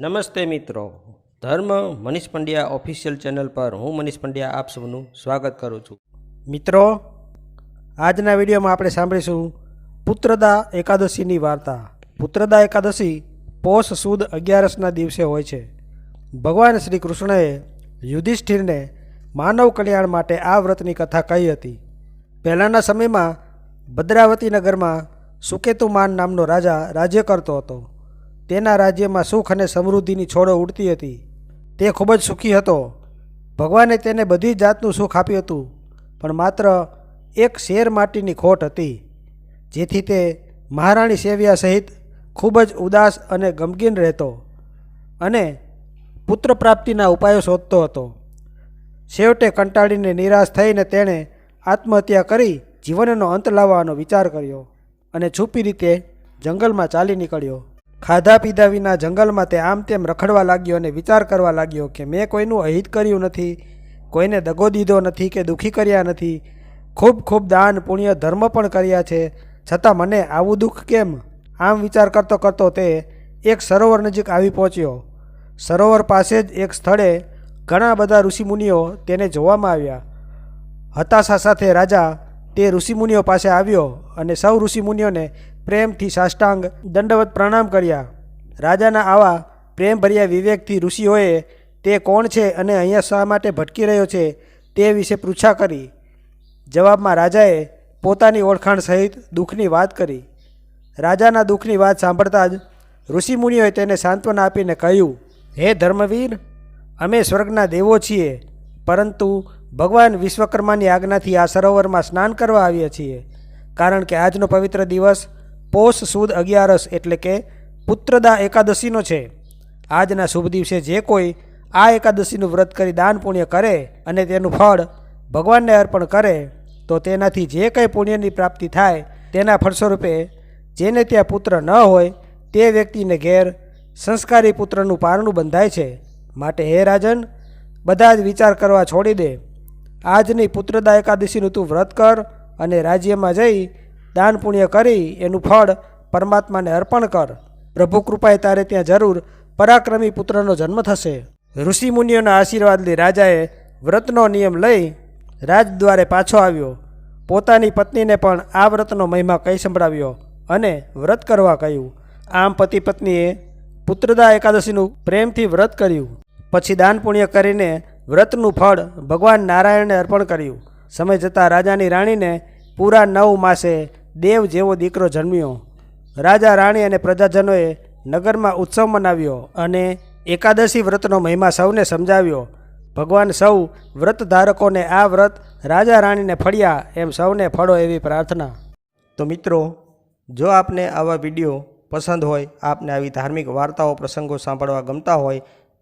નમસ્તે મિત્રો. ધર્મ મનીષ પંડ્યા ઓફિશિયલ ચેનલ પર હું મનીષ પંડ્યા આપ સૌનું સ્વાગત કરું છું. મિત્રો, આજના વિડીયોમાં આપણે સાંભળીશું પુત્રદા એકાદશીની વાર્તા. પુત્રદા એકાદશી પોષ સુદ અગિયારસના દિવસે હોય છે. ભગવાન શ્રી કૃષ્ણએ યુધિષ્ઠિરને માનવ કલ્યાણ માટે આ વ્રતની કથા કહી હતી. પહેલાંના સમયમાં ભદ્રાવતી નગરમાં સુકેતુમાન નામનો રાજા રાજ્ય કરતો હતો. તેના રાજ્યમાં સુખ અને સમૃદ્ધિની છોડો ઉડતી હતી. તે ખૂબ જ સુખી હતો. ભગવાને તેને બધી જાતનું સુખ આપ્યું હતું, પણ માત્ર એક શેર માટીની ખોટ હતી, જેથી તે મહારાણી સેવ્યા સહિત ખૂબ જ ઉદાસ અને ગમગીન રહેતો અને પુત્ર પ્રાપ્તિના ઉપાયો શોધતો હતો. છેવટે કંટાળીને નિરાશ થઈને તેણે આત્મહત્યા કરી જીવનનો અંત લાવવાનો વિચાર કર્યો અને છુપી રીતે જંગલમાં ચાલી નીકળ્યો. ખાધા પીધા વિના જંગલમાં તે આમ તેમ રખડવા લાગ્યો અને વિચાર કરવા લાગ્યો કે મેં કોઈનું અહિત કર્યું નથી, કોઈને દગો દીધો નથી કે દુઃખી કર્યા નથી. ખૂબ ખૂબ દાન પુણ્ય ધર્મ પણ કર્યા છે. છતાં મને આવું દુઃખ કેમ? આમ વિચાર કરતો કરતો તે એક સરોવર નજીક આવી પહોંચ્યો. સરોવર પાસે જ એક સ્થળે ઘણા બધા ઋષિમુનિઓ તેને જોવામાં આવ્યા. હતાશા સાથે રાજા તે ઋષિમુનિઓ પાસે આવ્યો અને સૌ ઋષિમુનિઓને પ્રેમથી સાષ્ટાંગ દંડવત પ્રણામ કર્યા. રાજાના આવા પ્રેમભર્યા વિવેકથી ઋષિઓએ તે કોણ છે અને અહીંયા શા માટે ભટકી રહ્યો છે તે વિશે પૃચ્છા કરી. જવાબમાં રાજાએ પોતાની ઓળખાણ સહિત દુઃખની વાત કરી. રાજાના દુઃખની વાત સાંભળતા જ ઋષિમુનિઓએ તેને સાંત્વના આપીને કહ્યું, હે ધર્મવીર, અમે સ્વર્ગના દેવો છીએ, પરંતુ ભગવાન વિશ્વકર્માની આજ્ઞાથી આ સરોવરમાં સ્નાન કરવા આવ્યા છીએ. કારણ કે આજનો પવિત્ર દિવસ પોષ સુદ અગિયારસ એટલે કે પુત્રદા એકાદશીનો છે. આજના શુભ દિવસે જે કોઈ આ એકાદશીનું વ્રત કરી દાન પુણ્ય કરે અને તેનું ફળ ભગવાનને અર્પણ કરે, તો તેનાથી જે કંઈ પુણ્યની પ્રાપ્તિ થાય તેના ફળ સ્વરૂપે જેને ત્યાં પુત્ર ન હોય તે વ્યક્તિને ઘેર સંસ્કારી પુત્રનું પારણું બંધાય છે. માટે હે રાજન, બધા જ વિચાર કરવા છોડી દે. આજની પુત્રદા એકાદશીનું તું વ્રત કર અને રાજ્યમાં જઈ દાન પુણ્ય કરી એનું ફળ પરમાત્માને અર્પણ કર. પ્રભુ કૃપાએ તારે ત્યાં જરૂર પરાક્રમી પુત્રનો જન્મ થશે. ઋષિમુનિઓના આશીર્વાદ લઈ રાજાએ વ્રતનો નિયમ લઈ રાજદ્વારે પાછો આવ્યો. પોતાની પત્નીને પણ આ વ્રતનો મહિમા કહી સંભળાવ્યો અને વ્રત કરવા કહ્યું. આમ પતિ પત્નીએ પુત્રદા એકાદશીનું પ્રેમથી વ્રત કર્યું. પછી દાન પુણ્ય કરીને વ્રતનું ફળ ભગવાન નારાયણને અર્પણ કર્યું. સમય જતાં રાજાની રાણીને પૂરા નવ માસે દેવ જેવો દીકરો જન્મ્યો. રાજા, રાણી અને પ્રજાજનોએ નગરમાં ઉત્સવ મનાવ્યો અને એકાદશી વ્રતનો મહિમા સૌને સમજાવ્યો. ભગવાન સૌ વ્રત ધારકોને આ વ્રત રાજા, રાણીને ફળ્યા એમ સૌને ફળો એવી પ્રાર્થના. તો મિત્રો, જો આપને આવા વીડિયો પસંદ હોય, આપને આવી ધાર્મિક વાર્તાઓ, પ્રસંગો સાંભળવા ગમતા હોય